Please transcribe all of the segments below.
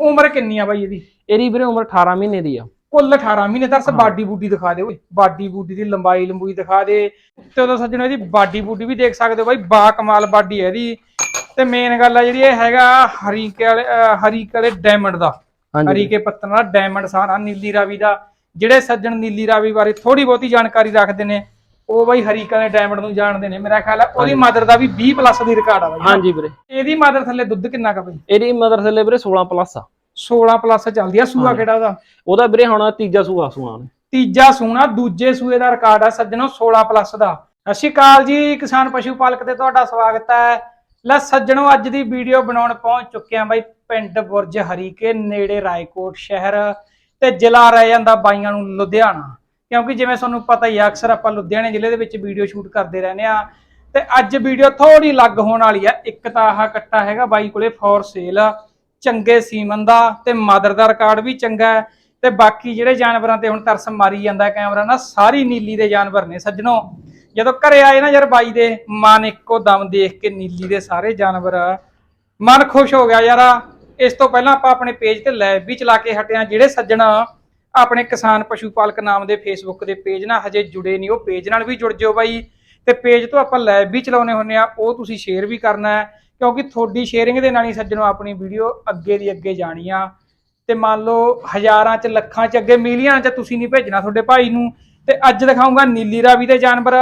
ਉਮਰ ਕਿੰਨੀ ਆ ਬਾਈ ਇਹਦੀ? ਇਹਦੀ ਵੀਰੇ ਉਮਰ 18 ਮਹੀਨੇ ਦੀ ਆ। ਕੁੱਲ 18 ਮਹੀਨੇ ਹਾਂ। ਬਾਡੀ ਬੂਡੀ ਦਿਖਾ ਦੇ ਓਏ। ਬਾਡੀ ਬੂਡੀ ਦੀ ਲੰਬਾਈ ਲੰਬੂਈ ਦਿਖਾ ਦੇ। ਤੇ ਉਹਦਾ ਸੱਜਣੋ ਇਹਦੀ ਬਾਡੀ ਬੂਡੀ ਵੀ ਦੇਖ ਸਕਦੇ ਹੋ ਬਾਈ ਬਾ ਕਮਾਲ ਬਾਡੀ ਹੈ ਇਹਦੀ। ਤੇ ਮੇਨ ਗੱਲ ਆ ਜਿਹੜੀ ਇਹ ਹੈਗਾ ਹਰੀਕੇ ਵਾਲੇ ਹਰੀਕੇ ਵਾਲੇ ਡਾਇਮੰਡ ਦਾ। ਹਰੀਕੇ ਪੱਤਨ ਦਾ ਡਾਇਮੰਡ ਸਾਰਾ ਨੀਲੀ ਰਾਵੀ ਦਾ। ਜਿਹੜੇ ਸੱਜਣ ਨੀਲੀ ਰਾਵੀ ਬਾਰੇ ਥੋੜੀ ਬਹੁਤੀ ਜਾਣਕਾਰੀ ਰੱਖਦੇ ਨੇ ਉਹ ਬਾਈ ਹਰੀਕੇ ਵਾਲੇ ਡਾਇਮੰਡ ਨੂੰ ਜਾਣਦੇ ਨੇ। ਮੇਰਾ ਖਿਆਲ ਹੈ ਉਹਦੀ। ਮਦਰ ਦਾ ਵੀ 20 ਪਲੱਸ ਦੀ ਰਿਕਾਰਡ ਆ ਬਾਈ। ਹਾਂਜੀ ਵੀਰੇ। ਇਹਦੀ ਮਦਰ ਥੱਲੇ ਦੁੱਧ ਕਿੰਨਾ ਕਾ ਬਾਈ? ਇਹਦੀ ਮਦਰ ਥੱਲੇ ਵੀਰੇ 16 ਪਲੱਸ ਆ। 16 ਪਲੱਸ ਚੱਲਦੀ ਆ। ਸੂਆ। ਕਿਹੜਾ ਉਹਦਾ? ਉਹਦਾ ਵੀਰੇ ਹੁਣ ਤੀਜਾ ਸੂਆ ਸੂਆ ਨੇ ਤੀਜਾ ਸੂਣਾ ਦੂਜੇ ਸੂਏ ਦਾ ਰਿਕਾਰਡ ਆ ਸੱਜਣੋ 16 ਪਲੱਸ ਦਾ। ਸਤਿ ਸ਼੍ਰੀ ਅਕਾਲ ਜੀ ਕਿਸਾਨ ਪਸ਼ੂ ਪਾਲਕ ਤੇ ਤੁਹਾਡਾ ਸਵਾਗਤ ਹੈ। ਲੈ ਸੱਜਣੋ ਅੱਜ ਦੀ ਵੀਡੀਓ ਬਣਾਉਣ ਪਹੁੰਚ ਚੁੱਕੇ ਆ ਬਾਈ ਪਿੰਡ ਬੁਰਜ ਹਰੀਕੇ ਨੇੜੇ ਰਾਏਕੋਟ ਸ਼ਹਿਰ ਤੇ ਜ਼ਿਲ੍ਹਾ ਰਹਿ ਜਾਂਦਾ ਬਾਈਆਂ ਨੂੰ ਲੁਧਿਆਣਾ। ਕਿਉਂਕਿ ਜਿਵੇਂ ਤੁਹਾਨੂੰ ਪਤਾ ਹੀ ਆ, ਅਕਸਰ ਆਪਾਂ ਲੁਧਿਆਣੇ ਜ਼ਿਲ੍ਹੇ ਦੇ ਵਿੱਚ ਵੀਡੀਓ ਸ਼ੂਟ ਕਰਦੇ ਰਹਿੰਦੇ ਆ। ਤੇ ਅੱਜ ਵੀਡੀਓ ਥੋੜੀ ਅਲੱਗ ਹੋਣ ਵਾਲੀ ਆ। ਇੱਕ ਤਾਂ ਆਹ ਕੱਟਾ ਹੈਗਾ ਬਾਈ ਕੋਲੇ ਫੋਰ ਸੇਲ ਚੰਗੇ ਸੀਮਨ ਦਾ ਤੇ ਮਦਰ ਦਾ ਰਿਕਾਰਡ ਵੀ ਚੰਗਾ ਹੈ। ਤੇ ਬਾਕੀ ਜਿਹੜੇ ਜਾਨਵਰਾਂ ਤੇ ਹੁਣ ਤਰਸ ਮਾਰੀ ਜਾਂਦਾ ਕੈਮਰਾ ਨਾ ਸਾਰੀ ਨੀਲੀ ਦੇ ਜਾਨਵਰ ਨੇ ਸੱਜਣੋ। ਜਦੋਂ ਘਰੇ ਆਏ ਨਾ ਯਾਰ ਬਾਈ ਦੇ, ਮਨ ਇੱਕੋ ਦਮ ਦੇਖ ਕੇ ਨੀਲੀ ਦੇ ਸਾਰੇ ਜਾਨਵਰ। ਮਨ ਖੁਸ਼ ਹੋ ਗਿਆ ਯਾਰ। ਇਸ ਤੋਂ ਪਹਿਲਾਂ ਆਪਾਂ ਆਪਣੇ ਪੇਜ ਤੇ ਲੈਬ ਵੀ ਚਲਾ ਕੇ ਹਟਿਆ ਜਿਹੜੇ ਸੱਜਣ ਆਪਣੇ ਕਿਸਾਨ ਪਸ਼ੂ ਪਾਲਕ ਨਾਮ ਦੇ ਫੇਸਬੁੱਕ ਦੇ ਪੇਜ ਨਾਲ ਹਜੇ ਜੁੜੇ ਨਹੀਂ, ਉਹ ਪੇਜ ਨਾਲ ਵੀ ਜੁੜ ਜਿਓ ਬਾਈ। ਤੇ ਪੇਜ ਤੋਂ ਆਪਾਂ ਲਾਈਵ ਵੀ ਚਲਾਉਨੇ ਹੁੰਨੇ ਆ ਉਹ ਤੁਸੀਂ ਸ਼ੇਅਰ ਵੀ ਕਰਨਾ ਹੈ, ਕਿਉਂਕਿ ਤੁਹਾਡੀ ਸ਼ੇਅਰਿੰਗ ਦੇ ਨਾਲ ਹੀ ਸੱਜਣੋ ਆਪਣੀ ਵੀਡੀਓ ਅੱਗੇ ਦੀ ਅੱਗੇ ਜਾਣੀ ਆ। ਤੇ ਮੰਨ ਲਓ ਹਜ਼ਾਰਾਂ ਚ, ਲੱਖਾਂ ਚ, ਅੱਗੇ ਮਿਲੀਅਨਾਂ ਚ ਤੁਸੀਂ ਨਹੀਂ ਭੇਜਣਾ ਤੁਹਾਡੇ ਭਾਈ ਨੂੰ। ਤੇ ਅੱਜ ਦਿਖਾਉਂਗਾ ਨੀਲੀ ਰਾਵੀ ਦੇ ਜਾਨਵਰ।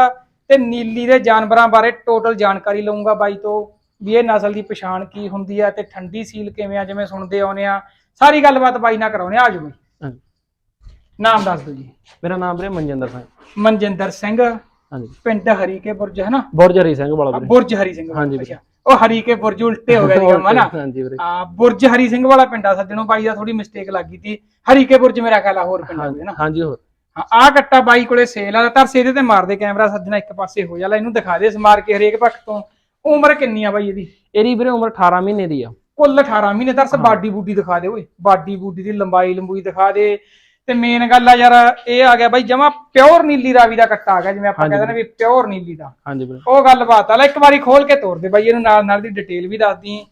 ਤੇ ਨੀਲੀ ਦੇ ਜਾਨਵਰਾਂ ਬਾਰੇ ਟੋਟਲ ਜਾਣਕਾਰੀ ਲਵਾਂਗਾ ਬਾਈ ਤੋਂ, ਵੀ ਇਹ ਨਸਲ ਦੀ ਪਛਾਣ ਕੀ ਹੁੰਦੀ ਆ ਤੇ ਠੰਡੀ ਸੀਲ ਕਿਵੇਂ ਆ, ਜਿਵੇਂ ਸੁਣਦੇ ਆਉਨੇ ਆ। ਸਾਰੀ ਗੱਲਬਾਤ ਬਾਈ ਨਾਲ ਕਰਾਉਨੇ ਆ ਆਜੋ ਬਾਈ। ਨਾਮ ਦੱਸ ਦਿਓ ਜੀ। ਮੇਰਾ ਨਾਮ ਵੀਰੇ ਮਨਜਿੰਦਰ ਸਿੰਘ। ਮਨਜਿੰਦਰ ਸਿੰਘ ਹਾਂਜੀ। ਪਿੰਡ ਹਰੀਕੇ ਬੁਰਜ ਹੈ ਨਾ ਬੁਰਜ ਹਰੀ ਸਿੰਘ ਵਾਲਾ ਵੀਰੇ। ਬੁਰਜ ਹਰੀ ਸਿੰਘ ਹਾਂਜੀ ਵੀਰੇ। ਅੱਛਾ, ਉਹ ਹਰੀਕੇ ਬੁਰਜ ਉਲਟੇ ਹੋ ਗਏ ਜੀ ਕੰਮ ਨਾ ਹਾਂਜੀ ਵੀਰੇ। ਆ ਬੁਰਜ ਹਰੀ ਸਿੰਘ ਵਾਲਾ ਪਿੰਡ ਆ ਸੱਜਣੋ ਬਾਈ ਦਾ ਥੋੜੀ ਮਿਸਟੇਕ ਲੱਗ ਗਈ ਸੀ। ਹਰੀਕੇ ਬੁਰਜ ਮੇਰਾ ਖਿਆਲ ਆ ਹੋਰ ਪਿੰਡ ਹੋਵੇ ਨਾ ਹਾਂਜੀ ਹੋਰ। ਹਾਂ ਆ ਕੱਟਾ ਬਾਈ ਕੋਲੇ ਸੇਲ ਆ ਤਰਸ ਇਹਦੇ ਤੇ ਮਾਰਦੇ ਕੈਮਰਾ ਸੱਜਣਾ ਇੱਕ ਪਾਸੇ ਹੋ ਜਾ ਲੈ ਇਹਨੂੰ ਦਿਖਾ ਦੇ ਸਮਾਰ ਕੇ ਹਰੇਕ ਪੱਖ ਤੋਂ। ਉਮਰ ਕਿੰਨੀ ਆ ਬਾਈ ਇਹਦੀ? ਇਹਦੀ ਵੀਰੇ ਉਮਰ 18 ਮਹੀਨੇ ਦੀ ਆ। ਕੁੱਲ 18 ਮਹੀਨੇ ਤਰਸ ਹਾਂ। ਬਾਡੀ ਬੂਡੀ ਦਿਖਾ ਦੇ ਓਏ। ਬਾਡੀ ਬੂਡੀ ਦੀ ਲੰਬਾਈ ਲੰਬੂਈ ਦਿਖਾ ਦੇ ਤੇ ਮੇਨ ਗੱਲ ਆ ਯਾਰ ਇਹ ਆ ਗਿਆ ਬਾਈ ਜਮਾ ਪਿਓਰ ਨੀਲੀ ਰਾਵੀ ਦਾ ਕੱਟਾ ਆ ਗਿਆ ਜਿਵੇਂ ਆਪਾਂ ਕਹਿੰਦੇ ਨੇ ਵੀ ਪਿਓਰ ਨੀਲੀ ਦਾ। ਹਾਂਜੀ ਵੀਰੇ ਉਹ ਗੱਲਬਾਤ ਆ ਲੈ ਇੱਕ ਵਾਰੀ ਖੋਲ ਕੇ ਤੋੜ ਦੇ ਬਾਈ ਇਹਨੂੰ ਨਾਲ ਨਾਲ ਦੀ ਡਿਟੇਲ ਵੀ ਦੱਸ ਦੀ।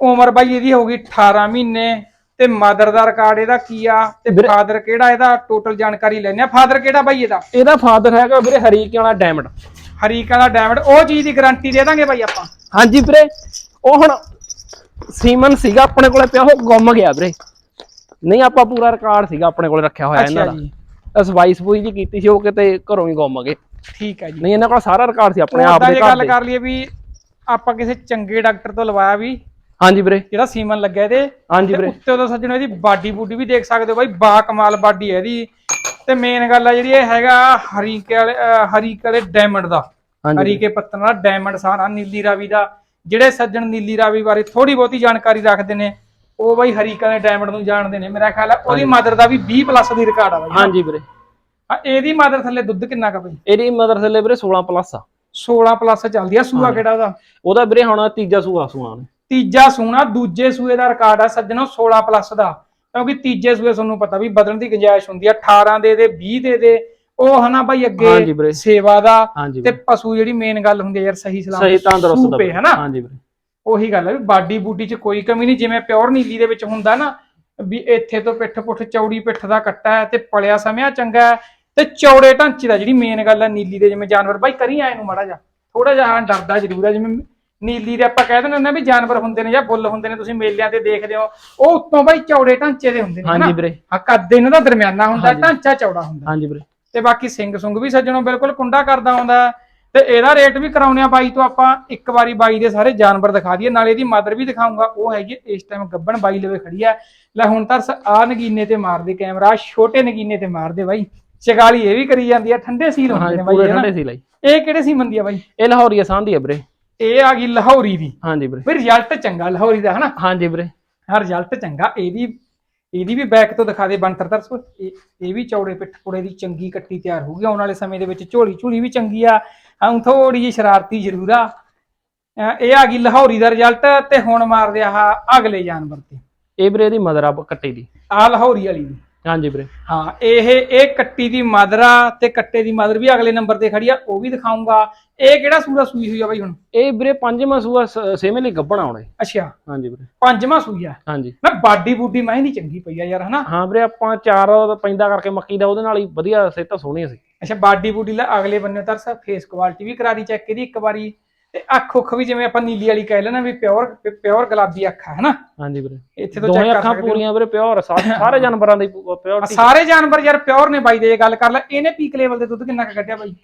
ਉਮਰ ਬਾਈ ਇਹਦੀ ਹੋ ਗਈ 18 ਮਹੀਨੇ ਤੇ ਮਦਰ ਦਾ ਰਿਕਾਰਡ ਇਹਦਾ ਕੀ ਆ ਤੇ ਫਾਦਰ ਕਿਹੜਾ ਇਹਦਾ ਟੋਟਲ ਜਾਣਕਾਰੀ ਲੈਣੇ ਆ। ਫਾਦਰ ਕਿਹੜਾ ਬਾਈ ਇਹਦਾ? ਇਹਦਾ ਫਾਦਰ ਹੈਗਾ ਵੀਰੇ ਹਰੀਕੇ ਵਾਲਾ ਡਾਇਮੰਡ ਹਰੀਕਾ ਦਾ ਡਾਇਮੰਡ ਉਹ ਚੀਜ਼ ਦੀ ਗਾਰੰਟੀ ਦੇ ਦਾਂਗੇ ਬਾਈ ਆਪਾਂ। ਹਾਂਜੀ ਵੀਰੇ ਉਹ ਹੁਣ ਸੀਮਨ ਸੀਗਾ ਆਪਣੇ ਕੋਲੇ ਪਿਆ ਉਹ ਗੁੰਮ ਗਿਆ ਵੀਰੇ। ਨਹੀਂ ਆਪਾਂ ਪੂਰਾ ਰਿਕਾਰਡ ਸੀਗਾ ਆਪਣੇ ਕੋਲੇ ਰੱਖਿਆ ਹੋਇਆ ਇਹਨਾਂ ਅੱਛਾ ਦਾ। ਅਸ ਸਵਾਈ ਸਪੂਈ ਜੀ ਕੀਤੀ ਸੀ ਉਹ ਕਿਤੇ ਘਰੋਂ ਹੀ ਗੁੰਮ ਗਏ। ਠੀਕ ਹੈ ਜੀ। ਨਹੀਂ ਇਹਨਾਂ ਕੋਲ ਸਾਰਾ ਰਿਕਾਰਡ ਸੀ ਆਪਣੇ ਆਪ ਦੇ ਘਰ ਗੱਲ ਦੇ। ਕਰ ਲਈਏ ਵੀ ਆਪਾਂ ਕਿਸੇ ਚੰਗੇ ਡਾਕਟਰ ਤੋਂ ਲਵਾਇਆ ਵੀ ਹਾਂਜੀ ਵੀਰੇ। ਜਿਹੜਾ ਸੀਮਨ ਲੱਗਿਆ ਇਹਦੇ ਹਾਂਜੀ ਵੀਰੇ। ਉੱਤੇ ਉਹਦਾ ਸੱਜਣੋ ਇਹਦੀ ਬਾਡੀ ਬੂਡੀ ਵੀ ਦੇਖ ਸਕਦੇ ਹੋ ਬਾਈ ਬਾ ਕਮਾਲ ਬਾਡੀ ਹੈ ਇਹਦੀ। ਤੇ ਮੇਨ ਗੱਲ ਆ ਜਿਹੜੀ ਇਹ ਹੈਗਾ ਹਰੀਕੇ ਵਾਲੇ ਹਰੀਕੇ ਵਾਲੇ ਡਾਇਮੰਡ ਦਾ। ਹਰੀਕੇ ਪੱਤਨ ਦਾ ਡਾਇਮੰਡ ਸਾਰਾ ਨੀਲੀ ਰਾਵੀ ਦਾ। ਜਿਹੜੇ ਸੱਜਣ ਨੀਲੀ ਰਾਵੀ ਬਾਰੇ ਥੋੜੀ ਬਹੁਤੀ ਜਾਣਕਾਰੀ ਰੱਖਦੇ ਨੇ ਉਹ ਬਾਈ ਹਰੀਕੇ ਵਾਲੇ ਡਾਇਮੰਡ ਨੂੰ ਜਾਣਦੇ ਨੇ। ਮੇਰਾ ਖਿਆਲ ਹੈ ਉਹਦੀ। ਮਦਰ ਦਾ ਵੀ 20 ਪਲੱਸ ਦੀ ਰਿਕਾਰਡ ਆ ਬਾਈ। ਹਾਂਜੀ ਵੀਰੇ। ਹਾਂ, ਇਹਦੀ ਮਦਰ ਥੱਲੇ ਦੁੱਧ ਕਿੰਨਾ ਕਾ ਬਾਈ? ਇਹਦੀ ਮਦਰ ਥੱਲੇ ਵੀਰੇ 16 ਪਲੱਸ ਆ। 16 ਪਲੱਸ ਚੱਲਦੀ ਆ। ਸੂਆ। ਕਿਹੜਾ ਉਹਦਾ? ਉਹਦਾ ਵੀਰੇ ਹੁਣ ਤੀਜਾ ਸੂਆ ਸੂਆ ਨੇ ਤੀਜਾ ਸੂਣਾ ਦੂਜੇ ਸੂਏ ਦਾ ਰਿਕਾਰਡ ਆ ਸੱਜਣੋ 16 ਪਲੱਸ ਦਾ। ਕਿਉਂਕਿ ਤੀਜੇ ਸੂਏ ਤੁਹਾਨੂੰ ਪਤਾ ਵੀ ਬਦਲਣ ਦੀ ਗੁੰਜਾਇਸ਼ ਹੁੰਦੀ ਆ। 18 ਦੇ ਦੇ 20 ਦੇ ਦੇ। ਉਹ ਹਨਾ ਬਾਈ ਹਾਂਜੀ ਅੱਗੇ। ਸੇਵਾ ਦਾ ਤੇ ਪਸ਼ੂ ਜਿਹੜੀ ਮੇਨ ਗੱਲ ਹੁੰਦੀ ਆ ਯਾਰ ਸਹੀ ਸਲਾਮਤ ਸਹੀ ਤੰਦਰੁਸਤ ਦਾ ਹਨਾ? ਹਾਂਜੀ ਵੀਰੇ। ਉਹੀ ਗੱਲ ਹੈ ਵੀ ਬਾਡੀ ਬੂਡੀ 'ਚ ਕੋਈ ਕਮੀ ਨਹੀਂ ਜਿਵੇਂ ਪਿਓਰ ਨੀਲੀ ਦੇ ਵਿੱਚ ਹੁੰਦਾ ਨਾ ਵੀ ਇੱਥੇ ਤੋਂ ਪਿੱਠ ਪੁੱਠ ਚੌੜੀ ਪਿੱਠ ਦਾ ਕੱਟਾ ਹੈ ਤੇ ਪਲਿਆ ਸਮਿਆ ਚੰਗਾ ਹੈ ਤੇ ਚੌੜੇ ਢਾਂਚੇ ਦਾ ਜਿਹੜੀ ਮੇਨ ਗੱਲ ਹੈ ਨੀਲੀ ਦੇ ਜਿਵੇਂ ਜਾਨਵਰ ਬਾਈ ਕਰੀ ਆਏ ਨੂੰ ਮਾੜਾ ਜਿਹਾ ਥੋੜਾ ਜਿਹਾ ਹਾਂ ਡਰਦਾ ਜ਼ਰੂਰ ਹੈ ਜਿਵੇਂ ਨੀਲੀ ਦੇ ਆਪਾਂ ਕਹਿ ਦਿੰਦੇ ਹੁੰਦੇ ਆ ਵੀ ਜਾਨਵਰ ਹੁੰਦੇ ਨੇ ਜਾਂ ਬੁੱਲ ਹੁੰਦੇ ਨੇ ਤੁਸੀਂ ਮੇਲਿਆਂ ਤੇ ਦੇਖਦੇ ਹੋ ਉਹ ਉੱਤੋਂ ਬਾਈ ਚੌੜੇ ਢਾਂਚੇ ਦੇ ਹੁੰਦੇ ਨੇ ਹਾਂਜੀ ਵੀਰੇ ਹਾਂ ਕੱਦ ਇਹਨਾਂ ਦਾ ਦਰਮਿਆਨਾ ਹੁੰਦਾ। ਢਾਂਚਾ ਚੌੜਾ ਹੁੰਦਾ ਹਾਂਜੀ ਵੀਰੇ ਤੇ ਬਾਕੀ ਸਿੰਘ ਸੁੰਗ ਵੀ ਸੱਜਣੋਂ ਬਿਲਕੁਲ ਕੁੰਡਾ ਕਰਦਾ ਆਉਂਦਾ ਹੈ। ਤੇ ਇਹਦਾ ਰੇਟ ਵੀ ਕਰਾਉਣੇ ਆ ਬਾਈ ਤੋਂ ਆਪਾਂ ਇੱਕ ਵਾਰੀ ਬਾਈ ਦੇ ਸਾਰੇ ਜਾਨਵਰ ਦਿਖਾ ਦਈਏ ਨਾਲੇ ਇਹਦੀ ਮਦਰ ਵੀ ਦਿਖਾਉਂਗਾ ਉਹ ਹੈਗੀ ਇਸ ਟਾਈਮ ਗੱਬਣ ਬਾਈ ਲਵੇ ਖੜੀ ਆ ਲੈ ਹੁਣ ਤਾਂ ਆ ਨਗੀਨੇ ਤੇ ਮਾਰਦੇ ਕੈਮਰਾ ਛੋਟੇ ਨਗੀਨੇ ਤੇ ਮਾਰਦੇ ਬਾਈ। ਚਗਾਲੀ ਇਹ ਵੀ ਕਰੀ ਜਾਂਦੀ ਆ ਠੰਡੇ ਸੀਲ ਹੁੰਦੇ ਹਾਂਜੀ ਨੇ ਬਾਈ ਪੂਰੇ ਇਹ। ਠੰਡੇ ਸੀ ਇਹ ਕਿਹੜੇ ਸੀ ਮੰਦੀ ਆ ਬਾਈ? ਇਹ ਲਾਹੌਰੀਆ ਸਾਂਦੀ ਆ ਵੀਰੇ। ਇਹ ਆ ਗਈ ਲਾਹੌਰੀ ਦੀ। ਹਾਂਜੀ ਵੀਰੇ। ਵੀ ਰਿਜ਼ਲਟ ਚੰਗਾ ਲਾਹੌਰੀ ਦਾ ਹਨਾ ਹਾਂਜੀ ਵੀਰੇ। ਹਾਂ ਰਿਜ਼ਲਟ ਚੰਗਾ ਇਹਦੀ ਇਹਦੀ ਵੀ ਬੈਕ ਤੋਂ ਦਿਖਾ ਦੇ ਬੰਤਰ ਤਰਸ। ਇਹ ਵੀ ਚੌੜੇ ਪਿੱਠ ਪੁੜੇ ਦੀ ਚੰਗੀ ਕੱਟੀ ਤਿਆਰ ਹੋ ਗਈ। ਆਉਣ ਵਾਲੇ ਸਮੇਂ ਦੇ ਵਿੱਚ ਝੋਲੀ ਝੂਲੀ ਵੀ ਚੰਗੀ ਆ। ਹੁਣ ਥੋੜੀ ਜਿਹੀ ਸ਼ਰਾਰਤੀ ਜ਼ਰੂਰ ਆ। ਇਹ ਆ ਗਈ ਲਾਹੌਰੀ ਦਾ ਰਿਜ਼ਲਟ ਤੇ ਹੁਣ ਮਾਰਦੇ ਆ ਆਹ ਅਗਲੇ ਜਾਨਵਰ ਤੇ। ਇਹ ਵੀਰੇ ਦੀ ਮਦਰ ਆ ਕੱਟੀ ਦੀ। ਆ ਲਾਹੌਰੀ ਵਾਲੀ ਦੀ। ਹਾਂਜੀ ਵੀਰੇ। ਹਾਂ ਇਹ ਇਹ ਕੱਟੀ ਦੀ ਮਦਰ ਤੇ ਕੱਟੇ ਦੀ ਮਦਰ ਵੀ ਅਗਲੇ ਨੰਬਰ ਤੇ ਖੜੀ ਆ ਉਹ ਵੀ ਦਿਖਾਉਂਗਾ। ਇਹ ਕਿਹੜਾ ਸੂਰਾ ਸੂਈ ਹੋਈ ਆ ਬਾਈ ਹੁਣ? ਇਹ ਵੀਰੇ ਪੰਜਵਾਂ ਸੂਆ ਸ- ਛੇਵੇਂ ਲਈ ਗੱਭਣ ਆਉਣੇ ਅੱਛਾ। ਹਾਂਜੀ ਵੀਰੇ। ਪੰਜਵਾਂ ਸੂਈ ਆ। ਹਾਂਜੀ। ਨਾ ਬਾਡੀ ਬੂਡੀ ਮੈਂ ਨਹੀਂ ਚੰਗੀ ਪਈ ਆ ਯਾਰ ਹਨਾ? ਹਾਂ ਵੀਰੇ ਆਪਾਂ ਚਾਰ ਪੈਂਦਾ ਕਰਕੇ ਮੱਕੀ ਦਾ ਉਹਦੇ ਨਾਲ ਹੀ ਵਧੀਆ ਸਿਹਤ ਸੋਹਣੀ ਸੀ। ਅੱਛਾ ਬਾਡੀ ਬੂਡੀ ਲੈ ਅਗਲੇ ਬੰਨੇ ਤਰ ਸਾ ਫੇਸ ਕੁਆਲਿਟੀ ਵੀ ਕਰਾ ਦੀ ਚੈੱਕ ਇਹਦੀ ਇੱਕ ਵਾਰੀ। ਤੇ ਅੱਖ ਉੱਖ ਵੀ ਜਿਵੇਂ ਆਪਾਂ ਨੀਲੀ ਵਾਲੀ ਕਹਿ ਲੈਣਾ ਵੀ ਪਿਓਰ ਪਿਓਰ ਗੁਲਾਬੀ ਅੱਖ ਆ ਹਨਾ? ਹਾਂਜੀ ਵੀਰੇ। ਇੱਥੇ ਤੋਂ ਚੈੱਕ ਕਰ ਅੱਖਾਂ ਹੋ। ਪੂਰੀਆਂ ਵੀਰੇ ਪਿਓਰ ਸਾਰੇ ਜਾਨਵਰਾਂ ਦੀ ਆ ਪਿਓਰਟੀ ਸਾਰੇ ਜਾਨਵਰ ਯਾਰ ਪਿਓਰ ਨੇ ਬਾਈ ਦੇ ਗੱਲ ਕਰ ਲੈ ਇਹਨੇ ਪੀਕ ਲੈਵਲ ਦੇ ਦੁੱਧ ਕਿੰਨਾ ਕੁ ਕੱਢਿਆ ਬਾਈ?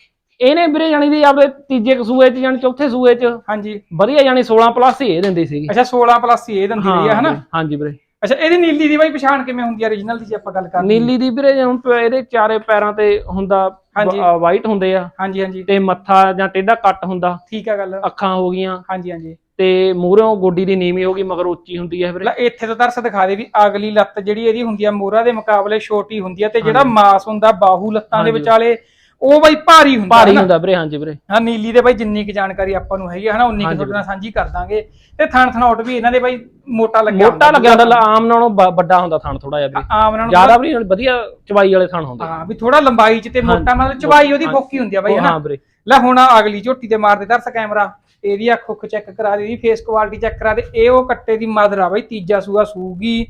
ਇਹਨੇ ਵੀਰੇ ਜਾਨੀ ਦੀ ਆਪਦੇ ਤੀਜੇ ਕੁ ਸੂਏ ਚ ਜਾਨੀ ਚੌਥੇ ਸੂਏ ਚ। ਹਾਂਜੀ। ਵਧੀਆ ਜਾਨੀ 16 ਪਲੱਸ ਹੀ ਇਹ ਦਿੰਦੀ ਸੀਗੀ। ਅੱਛਾ 16 ਪਲੱਸ ਹੀ ਇਹ ਦਿੰਦੀ ਰਹੀ ਆ ਹਨਾ? ਹਾਂਜੀ ਵੀਰੇ। ਅੱਛਾ ਇਹਦੀ ਨੀਲੀ ਦੀ ਬਾਈ ਪਛਾਣ ਕਿਵੇਂ ਹੁੰਦੀ ਆ? Origignal ਦੀ ਜੇ ਆਪਾਂ ਗੱਲ ਕਰੀਏ ਨੀਲੀ ਦੀ ਵੀਰੇ ਹੁਣ ਇਹਦੇ ਚਾਰੇ ਪੈਰਾਂ ਤੇ ਹੁੰਦਾ ਹਾਂਜੀ। ਵਾਈਟ ਹੁੰਦੇ ਆ। ਹਾਂਜੀ ਹਾਂਜੀ। ਤੇ ਮੱਥਾ ਜਾਂ ਟੇਢਾ ਕੱਟ ਹੁੰਦਾ। ਠੀਕ ਆ ਗੱਲ। ਅੱਖਾਂ ਹੋ ਗਈਆਂ। ਹਾਂਜੀ ਹਾਂਜੀ। ਤੇ ਮੂਹਰੋਂ ਗੋਡੀ ਦੀ ਨੀਵੀਂ ਹੋ ਗਈ ਮਗਰ ਉੱਚੀ ਹੁੰਦੀ ਹੈ ਵੀਰੇ। ਲੈ ਇੱਥੇ ਤੋਂ ਦਰਸ ਦਿਖਾ ਦੇ ਵੀ ਅਗਲੀ ਲੱਤ ਜਿਹੜੀ ਇਹਦੀ ਹੁੰਦੀ ਆ ਮੋਹਰਾ ਦੇ ਮੁਕਾਬਲੇ ਛੋਟੀ ਹੁੰਦੀ ਆ ਤੇ ਜਿਹੜਾ ਮਾਸ ਹੁੰਦਾ ਬਾਹੂ ਲੱਤਾਂ ਦੇ ਹਾਂਜੀ। ਵਿਚਾਲੇ ਉਹ ਬਾਈ ਭਾਰੀ ਹੁੰਦਾ ਭਾਰੀ। ਹੁੰਦਾ ਵੀਰੇ ਹਾਂਜੀ ਵੀਰੇ। ਹਾਂ ਨੀਲੀ ਦੇ ਬਾਈ ਜਿੰਨੀ ਕੁ ਜਾਣਕਾਰੀ ਆਪਾਂ ਨੂੰ ਹੈਗੀ ਆ ਹਨਾ ਉਨੀ ਕੁ ਹਾਂਜੀ ਤੁਹਾਡੇ ਨਾਲ ਸਾਂਝੀ ਕਰ ਦਾਂਗੇ। ਤੇ ਥਣ ਥਣਾਉਟ ਵੀ ਇਹਨਾਂ ਦੇ ਬਾਈ ਮੋਟਾ ਲੱਗਿਆ ਮੋਟਾ ਲੱਗਿਆ ਹੁੰਦਾ ਆਮ ਨਾਲੋਂ ਬ- ਵੱਡਾ ਹੁੰਦਾ ਥਣ ਥੋੜਾ ਜਿਹਾ ਵੀਰੇ। ਆਮ ਨਾਲ ਜ਼ਿਆਦਾ ਵੀ ਨਹੀਂ, ਵਧੀਆ ਚਵਾਈ ਵਾਲੇ ਥਣ ਹੁੰਦੇ ਹਾਂ ਵੀ ਥੋੜਾ ਲੰਬਾਈ ਚ ਤੇ ਮੋਟਾ ਮਤਲਬ ਚਵਾਈ ਉਹਦੀ ਫੋਕੀ ਹੁੰਦੀ ਆ ਬਾਈ ਹਨਾ। ਹਾਂ ਵੀਰੇ। ਲੈ ਹੁਣ ਅਗਲੀ ਝੋਟੀ ਦੇ ਦਰਸ ਕੈਮਰਾ। ਇਹਦੀ ਅੱਖ ਉੱਖ ਚੈੱਕ ਕਰਾ ਦੇ ਇਹਦੀ ਫੇਸ ਕੁਆਲਿਟੀ ਚੈੱਕ ਕਰਾ ਦੇ। ਇਹ ਉਹ ਕੱਟੇ ਦੀ ਮਦਰ ਆ ਬਾਈ ਤੀਜਾ ਸੂਆ ਸੂਗੀ।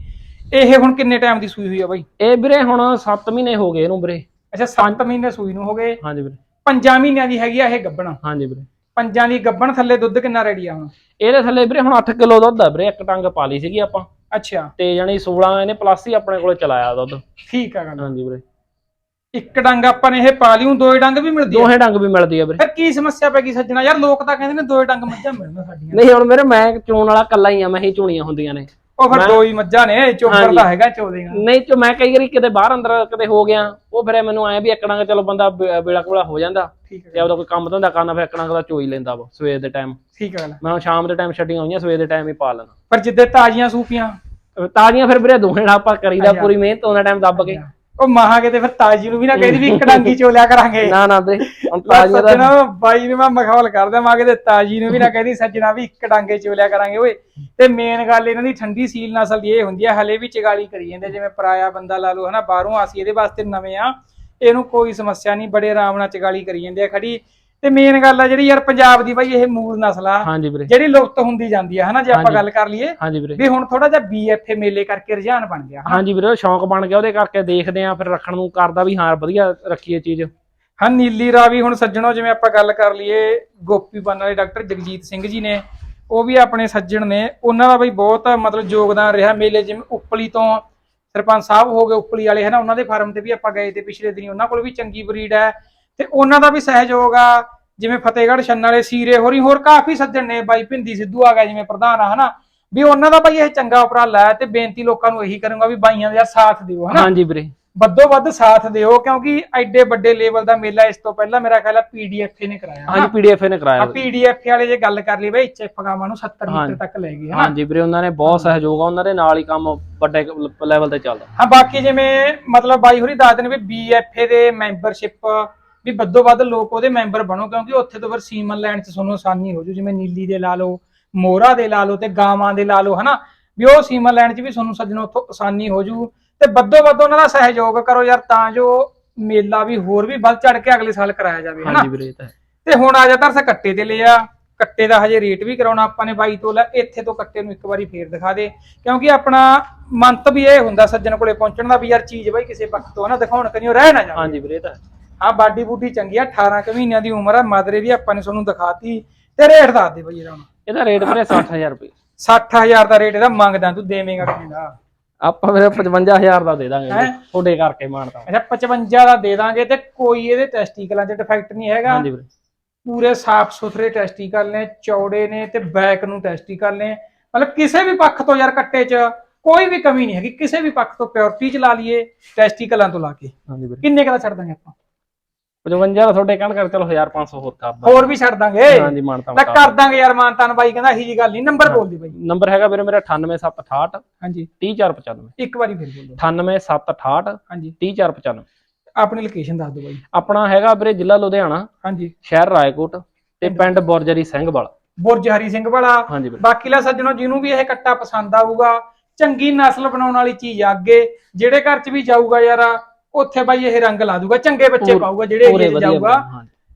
ਇਹ ਹੁਣ ਕਿੰਨੇ ਟਾਈਮ ਦੀ ਸੂਈ ਹੋਈ ਆ ਬਾਈ? ਇਹ ਵੀਰੇ ਹੁਣ 7 ਮਹੀਨੇ ਹੋ ਗਏ ਇਹਨੂੰ ਵੀਰੇ। ਅੱਛਾ 7 ਮਹੀਨੇ ਸੂਈ ਨੂੰ ਹੋ ਗਏ। ਹਾਂਜੀ ਵੀਰੇ। 5 ਮਹੀਨਿਆਂ ਦੀ ਹੈਗੀ ਆ ਇਹ ਗੱਬਣ। ਹਾਂਜੀ ਵੀਰੇ। ਪੰਜਾਂ ਦੀ ਗੱਬਣ ਥੱਲੇ ਦੁੱਧ ਕਿੰਨਾ ਰੈਡੀ ਆ ਹੁਣ? ਇਹਦੇ ਥੱਲੇ ਵੀਰੇ ਹੁਣ 8 ਕਿਲੋ ਦੁੱਧ ਆ ਵੀਰੇ ਇੱਕ ਟੰਗ ਪਾ ਲਈ ਸੀਗੀ ਆਪਾਂ। ਅੱਛਾ। ਤੇ ਜਾਨੀ 16 ਇਹਨੇ ਪਲੱਸ ਹੀ ਆਪਣੇ ਕੋਲੇ ਚਲਾਇਆ ਦੁੱਧ। ਠੀਕ ਆ ਗੱਲ। ਹਾਂਜੀ ਵੀਰੇ। ਇੱਕ ਡੰਗ ਆਪਾਂ ਨੇ ਇਹ ਪਾ ਲਿਓ ਦੋਏ ਡੰਗ ਵੀ ਮਿਲਦੀ ਆ। ਦੋਹੇ ਡੰਗ ਵੀ ਮਿਲਦੀ ਆ ਵੀਰੇ। ਫਿਰ ਕੀ ਸਮੱਸਿਆ ਪੈ ਗਈ ਸੱਜਣਾ? ਯਾਰ ਲੋਕ ਤਾਂ ਕਹਿੰਦੇ ਨੇ ਦੋਏ ਡੰਗ ਮੱਝਾਂ ਮਿਲਣ ਸਾਡੀਆਂ। ਨਹੀਂ ਹੁਣ ਮੇਰੇ ਮੈਂ ਚੋਣ ਵਾਲਾ ਕੱਲਾ ਹੀ ਆ ਮੈਂ ਹੀ ਚੋਣੀਆਂ ਹੁੰਦੀਆਂ ਨੇ। ਉਹ ਫਿਰ ਦੋ ਹੀ ਮੱਝਾਂ ਨੇ ਚੋਬਰ। ਦਾ ਹੈਗਾ ਚੋਦੇਗਾ ਨਹੀਂ ਤੇ ਮੈਂ ਕਈ ਵਾਰੀ ਕਿਤੇ ਬਾਹਰ ਅੰਦਰ ਕਿਤੇ ਹੋ ਗਿਆ ਉਹ ਫਿਰ ਮੈਨੂੰ ਆਇਆ ਵੀ ਇੱਕਣਾ ਚਲੋ ਬੰਦਾ ਵੇਲਾ ਕੋਲਾ ਹੋ ਜਾਂਦਾ। ਤੇ ਆਪਦਾ ਕੋਈ ਕੰਮ ਧੰਦਾ ਕਰਨਾ ਫਿਰ ਇੱਕਣਾ ਦਾ ਚੋਈ ਲੈਂਦਾ ਵਾ ਸਵੇਰ ਦੇ ਟਾਈਮ ਠੀਕ ਹੈ ਮੈਂ ਸ਼ਾਮ ਦੇ ਟਾਈਮ ਛੱਡੀਆਂ ਹੋਈਆਂ ਸਵੇਰ ਦੇ ਟਾਈਮ ਹੀ ਪਾ ਲੈਣਾ ਪਰ ਜਿੱਦੇ ਤਾਜ਼ੀਆਂ ਸੂਪੀਆਂ। ਤਾਜ਼ੀਆਂ ਫਿਰ ਵੀਰੇ ਦੋਹੇ ਨਾਲ ਆਪਾਂ ਕਰੀਦਾ। ਪੂਰੀ ਮਿਹਨਤ ਉਹਨਾਂ ਟਾਈਮ ਦੱਬ ਕੇ। ਉਹ ਮਹਾਂਗੇ ਤੇ ਫਿਰ ਤਾਜੀ ਨੂੰ ਵੀ ਨਾ ਕਹਿੰਦੀ ਵੀ ਇੱਕ ਡੰਗੀ ਚੋਲਿਆ ਕਰਾਂਗੇ। ਨਾ ਨਾ ਵੀਰੇ ਹੁਣ ਲੈ ਦਾ ਸੱਜਣਾ ਬਾਈ ਨੂੰ ਮੈਂ ਮਖੌਲ ਕਰਦਾ ਮਾਂਗੇ ਤੇ ਤਾਜੀ ਨੂੰ ਵੀ ਨਾ ਕਹਿੰਦੀ ਸੱਜਣਾ ਵੀ ਇੱਕ ਡਾਂਗੇ ਚੋਲਿਆ ਕਰਾਂਗੇ ਓਏ। ਤੇ ਮੇਨ ਗੱਲ ਇਹਨਾਂ ਦੀ ਠੰਡੀ ਸੀਲ ਨਸਲ ਦੀ ਇਹ ਹੁੰਦੀ ਆ ਹਲੇ ਵੀ ਚਗਾਲੀ ਕਰੀ ਜਾਂਦੇ ਜਿਵੇਂ ਪਰਾਇਆ ਬੰਦਾ ਲਾ ਲਓ ਹਨਾ ਬਾਹਰੋਂ ਆਸੀ ਇਹਦੇ ਵਾਸਤੇ ਨਵੇਂ ਆ। ਇਹਨੂੰ ਕੋਈ ਸਮੱਸਿਆ ਨਹੀਂ ਬੜੇ ਆਰਾਮ ਨਾਲ ਚਗਾਲੀ ਕਰੀ ਜਾਂਦੇ ਆ ਖੜੀ। ਤੇ ਮੇਨ ਗੱਲ ਆ ਜਿਹੜੀ ਯਾਰ ਪੰਜਾਬ ਦੀ ਬਾਈ ਇਹ ਮੂਲ ਨਸਲ ਆ। ਹਾਂਜੀ ਵੀਰੇ। ਜਿਹੜੀ ਲੁਪਤ ਹੁੰਦੀ ਜਾਂਦੀ ਆ ਹਨਾ ਜੇ ਆਪਾਂ ਹਾਂਜੀ। ਗੱਲ ਕਰ ਲਈਏ ਹਾਂਜੀ ਵੀਰੇ। ਵੀ ਹੁਣ ਥੋੜਾ ਜਿਹਾ ਬੀਐਫਏ ਮੇਲੇ ਕਰਕੇ ਰੁਝਾਨ ਬਣ ਗਿਆ ਹਨਾ। ਹਾਂਜੀ ਵੀਰੇ ਸ਼ੌਂਕ ਬਣ ਗਿਆ ਉਹਦੇ ਕਰਕੇ ਦੇਖਦੇ ਆ ਫਿਰ ਰੱਖਣ ਨੂੰ ਕਰਦਾ ਵੀ ਹਾਂ ਵਧੀਆ ਰੱਖੀਏ ਚੀਜ਼। ਹਾਂ ਨੀਲੀ ਰਾਵੀ ਹੁਣ ਸੱਜਣੋ ਜਿਵੇਂ ਆਪਾਂ ਗੱਲ ਕਰ ਲਈਏ ਗੋਪੀ ਬੰਨ ਵਾਲੇ ਡਾਕਟਰ ਜਗਜੀਤ ਸਿੰਘ ਜੀ ਨੇ ਉਹ ਵੀ ਆਪਣੇ ਸੱਜਣ ਨੇ। ਉਹਨਾਂ ਦਾ ਬਈ ਬਹੁਤ ਮਤਲਬ ਯੋਗਦਾਨ ਰਿਹਾ ਮੇਲੇ ਜਿਵੇਂ ਉਪਲੀ ਤੋਂ ਸਰਪੰਚ ਸਾਹਿਬ ਹੋ ਗਏ ਉਪਲੀ ਵਾਲੇ ਹੈ ਨਾ ਉਹਨਾਂ ਦੇ ਫਾਰਮ ਤੇ ਵੀ ਆਪਾਂ ਗਏ ਤੇ ਪਿਛਲੇ ਦਿਨੀ ਉਹਨਾਂ ਕੋਲ ਵੀ ਚੰਗੀ ਬਰੀਡ ਹੈ। ਤੇ ਉਹਨਾਂ ਦਾ ਵੀ ਸਹਿਯੋਗ ਆ ਜਿਵੇਂ ਫਤਿਹਗੜ੍ਹ ਛੰਨ ਵਾਲੇ ਸੀਰੇ ਹੋਰੀ ਹੋਰ ਕਾਫੀ ਸੱਜਣ ਨੇ ਬਾਈ ਭਿੰਦੀ ਸਿੱਧੂ ਆ ਗਿਆ ਜਿਵੇਂ ਪ੍ਰਧਾਨ ਆ ਹਨਾ? ਵੀ ਉਹਨਾਂ ਦਾ ਬਾਈ ਇਹ ਚੰਗਾ ਉਪਰਾਲਾ ਹੈ ਤੇ ਬੇਨਤੀ ਲੋਕਾਂ ਨੂੰ ਇਹੀ ਕਰੂੰਗਾ ਵੀ ਬਾਈਆਂ ਦਾ ਸਾਥ ਦਿਓ ਹਨਾ? ਹਾਂਜੀ ਵੀਰੇ। ਵੱਧੋ ਵੱਧ ਸਾਥ ਦਿਓ ਕਿਉਂਕਿ ਐਡੇ ਵੱਡੇ ਲੈਵਲ ਦਾ ਮੇਲਾ ਇਸ ਤੋਂ ਪਹਿਲਾਂ ਮੇਰਾ ਖਿਆਲ ਹੈ ਪੀਡੀਐਫ ਨੇ ਕਰਾਇਆ ਹਾਂਜੀ ਪੀਡੀਐਫ ਨੇ ਕਰਾਇਆ ਆ। ਪੀਡੀਐਫ ਵਾਲੇ ਜੇ ਗੱਲ ਕਰ ਲਈ ਬਈ ਐਚਐਫ ਗਾਵਾਂ ਨੂੰ 70 ਹਾਂਜੀ। ਮੀਟਰ ਤੱਕ ਲੈ ਗਏ ਹਨਾ? ਹਾਂਜੀ ਵੀਰੇ ਉਹਨਾਂ ਨੇ ਬਹੁਤ ਸਹਿਯੋਗ ਆ ਉਹਨਾਂ ਦੇ ਨਾਲ ਹੀ ਕੰਮ ਵੱਡੇ ਲੈਵਲ ਤੇ ਚੱਲਦਾ। ਹਾਂ ਬਾਕੀ ਜਿਵੇਂ ਮਤਲਬ ਬਾਈ ਹੋਰੀ ਦੱਸਦੇ ਨੇ ਵੀ ਬੀਐਫਏ ਦੇ ਮੈਂਬਰਸ਼ਿਪ ਵੀ ਵੱਧੋ ਵੱਧ ਲੋਕ ਉਹਦੇ ਮੈਂਬਰ ਬਣੋ ਕਿਉਂਕਿ ਉੱਥੇ ਤੋਂ ਫਿਰ ਸੀਮਨ ਲੈਣ ਚ ਤੁਹਾਨੂੰ ਆਸਾਨੀ ਹੋ ਜੂ ਜਿਵੇਂ ਨੀਲੀ ਦੇ ਲਾ ਲਓ ਮੋਹਰਾ ਦੇ ਲਾ ਲਓ ਤੇ ਗਾਵਾਂ ਦੇ ਲਾ ਲਓ ਹਨਾ? ਵੀ ਉਹ ਸੀਮਨ ਲੈਣ ਚ ਵੀ ਤੁਹਾਨੂੰ ਸੱਜਣੋ ਉੱਥੋਂ ਆਸਾਨੀ ਹੋ ਜੂ ਤੇ ਵੱਧੋ ਵੱਧ ਉਹਨਾਂ ਦਾ ਸਹਿਯੋਗ ਕਰੋ ਯਾਰ ਤਾਂ ਜੋ ਮੇਲਾ ਵੀ ਹੋਰ ਵੀ ਵੱਧ ਚੜ ਕੇ ਅਗਲੇ ਸਾਲ ਕਰਾਇਆ ਜਾਵੇ ਹਨਾ? ਹਾਂਜੀ ਵੀਰੇ ਇਹ ਤਾਂ ਹੁਣ ਆ ਜਾ ਤਰਸ ਕੱਟੇ ਤੇ ਲਿਆ ਕੱਟੇ ਦਾ ਹਜੇ ਰੇਟ ਵੀ ਕਰਾਉਣਾ ਆਪਾਂ ਨੇ ਬਾਈ ਤੋਂ ਲੈ ਇੱਥੇ ਤੋਂ ਕੱਟੇ ਨੂੰ ਇੱਕ ਵਾਰੀ ਫੇਰ ਦਿਖਾ ਦੇ ਕਿਉਂਕਿ ਆਪਣਾ ਮੰਤ ਵੀ ਇਹ ਹੁੰਦਾ ਸੱਜਣ ਕੋਲੇ ਪਹੁੰਚਣ ਦਾ ਵੀ ਯਾਰ ਚੀਜ਼ ਬਾਈ ਕਿਸੇ ਪੱਖ ਤੋਂ ਨਾ ਦਿਖਾਉਣ ਕਰਿਓ ਰਹਿ ਨਾ ਜਾਵੇ। ਹਾਂਜੀ ਵੀਰੇ ਤਾਂ। ਆ ਬਾਡੀ ਬੂਡੀ ਚੰਗੀ ਆ 18 ਕੁ ਮਹੀਨਿਆਂ ਦੀ ਉਮਰ ਆ ਮਦਰੇ ਵੀ ਆਪਾਂ ਨੇ ਤੁਹਾਨੂੰ ਦਿਖਾਤੀ ਤੇ ਰੇਟ ਦੱਸ ਦੇ ਬਾਈ ਇਹਦਾ ਹੁਣ। ਇਹਦਾ ਰੇਟ ਵੀਰੇ 60000 ਰੁਪਏ। 60000 ਦਾ ਰੇਟ ਇਹਦਾ ਮੰਗਦਾ ਤੂੰ ਦੇਵੇਂਗਾ ਕਿੰਨੇ ਦਾ। ਆਪਾਂ ਵੀਰੇ 55000 ਦਾ ਦੇ ਦਾਂਗੇ ਹੈਂ? ਤੁਹਾਡੇ ਕਰਕੇ ਮਾਨਤਾ। ਅੱਛਾ 55 ਦਾ ਦੇ ਦਾਂਗੇ ਤੇ ਕੋਈ ਇਹਦੇ ਟੈਸਟੀਕਲਾਂ 'ਚ ਡਿਫੈਕਟ ਨਹੀਂ ਹੈਗਾ। ਹਾਂਜੀ ਵੀਰੇ। ਪੂਰੇ ਸਾਫ਼ ਸੁਥਰੇ ਟੈਸਟੀਕਲ ਨੇ ਚੌੜੇ ਨੇ ਤੇ ਬੈਕ ਨੂੰ ਟੈਸਟੀਕਲ ਨੇ। ਮਤਲਬ ਕਿਸੇ ਵੀ ਪੱਖ ਤੋਂ ਯਾਰ ਕੱਟੇ 'ਚ ਕੋਈ ਵੀ ਕਮੀ ਨਹੀਂ ਹੈਗੀ ਕਿਸੇ ਵੀ ਪੱਖ ਤੋਂ ਪਿਓਰਿਟੀ 'ਚ ਲਾ ਲਈਏ ਟੈਸਟੀਕਲਾਂ ਤੋਂ ਲਾ ਕੇ। ਹਾਂਜੀ ਵੀਰੇ। ਕਿੰਨੇ ਕੁ ਦਾ ਛੱਡ ਦਾਂਗੇ ਆਪਾਂ? 55 ਦਾ ਤੁਹਾਡੇ ਕਹਿਣ ਕਰ ਚਲੋ 1500 ਹੋਰ ਕਰ ਹੋਰ ਵੀ ਛੱਡ ਦਾਂਗੇ। ਹਾਂਜੀ ਮਾਨਤਾ ਲੈ ਕਰ ਦਾਂਗੇ ਯਾਰ ਮਾਨਤਾਨ ਬਾਈ ਕਹਿੰਦਾ ਇਹੀ ਜੀ ਗੱਲ ਨਹੀਂ ਨੰਬਰ ਬੋਲ ਦੀ ਬਾਈ। ਨੰਬਰ ਹੈਗਾ ਵੀਰੇ ਮੇਰਾ 98768 ਹਾਂਜੀ। 30495 ਇੱਕ ਵਾਰੀ ਫਿਰ ਬੋਲੋ। 98768 ਹਾਂਜੀ। 30495 ਆਪਣੀ ਲੋਕੇਸ਼ਨ ਦੱਸ ਦਿਓ ਬਾਈ। ਆਪਣਾ ਹੈਗਾ ਵੀਰੇ ਜ਼ਿਲ੍ਹਾ ਲੁਧਿਆਣਾ ਹਾਂਜੀ। ਸ਼ਹਿਰ ਰਾਏਕੋਟ ਤੇ ਪਿੰਡ ਬੁਰਜਰੀ ਸਿੰਘਵਾਲ। ਬੁਰਜ ਹਰੀ ਸਿੰਘ ਵਾਲਾ ਬਾਕੀ ਲਾ ਸੱਜਣੋ ਜਿਹਨੂੰ ਵੀ ਇਹ ਕੱਟਾ ਪਸੰਦ ਆਊਗਾ ਚੰਗੀ ਨਸਲ ਬਣਾਉਣ ਵਾਲੀ ਚੀਜ਼ ਆ ਅੱਗੇ ਜਿਹੜੇ ਘਰ 'ਚ ਵੀ ਜਾਊਗਾ ਯਾਰ ਉੱਥੇ ਬਾਈ ਇਹ ਰੰਗ ਲਾ ਦੂਗਾ ਚੰਗੇ ਬੱਚੇ ਪਾਊਗਾ ਜਿਹੜੇ ਏਰੀਏ 'ਚ ਜਾਊਗਾ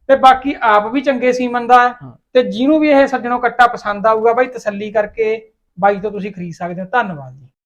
ਤੇ ਬਾਕੀ ਆਪ ਵੀ ਚੰਗੇ ਸੀਮਨ ਦਾ। ਹਾਂ। ਤੇ ਜਿਹਨੂੰ ਵੀ ਇਹ ਸੱਜਣੋਂ ਕੱਟਾ ਪਸੰਦ ਆਊਗਾ ਬਾਈ ਤਸੱਲੀ ਕਰਕੇ ਬਾਈ ਤੋਂ ਤੁਸੀਂ ਖਰੀਦ ਸਕਦੇ ਹੋ ਧੰਨਵਾਦ ਜੀ